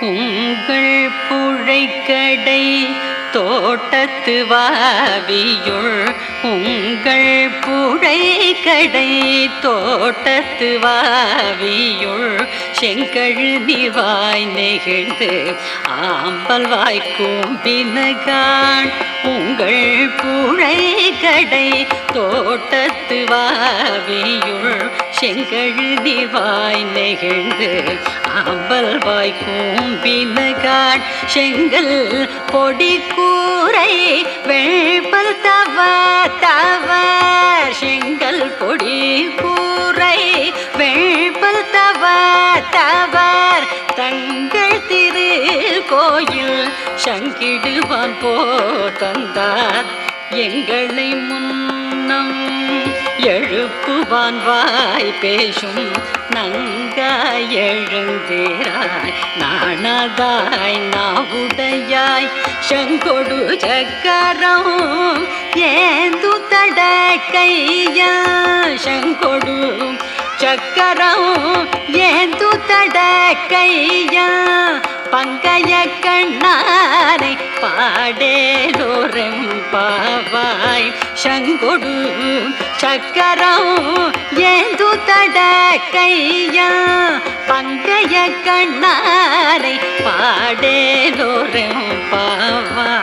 உங்கள் புழைக்கடை தோட்டத்து வாவியுள் உங்கள் புழைக்கடை தோட்டத்து வாவியுள் செங்கழு நிவாய் நெகிழ்ந்து ஆம்பல் வாய்க்கும் கூம்பினகான் உங்கள் புழைக்கடை தோட்டத்து வாவியுள் செங்கழுதி வாய் நெகிழ்ந்து அம்பல் வாய் கூம்பினகாட் செங்கல் பொடி கூரை வெள்பல் தவ தவ. செங்கல் பொடி கூரை வெள்பல் தவ தவர் தங்கள் திரு கோயில் சங்கிடுவான் போ தந்தார். எங்களை முன் முன்னம் எழுப்புவான் வாய் பேசும் நங்காய் எழுந்தேராய். நாணதாய் நாவுடையாய் செங்கொடு சக்கரம் ஏந்து தட கையா செங்கொடு சக்கரம் ஏந்து தட கையா பங்கைய கண்ணாரை பாடேலோரம் செங்கொடு சக்கரம் ஏந்து தட கையா? பங்கைய கண்ணாரை பாடேலோரும் பாவா.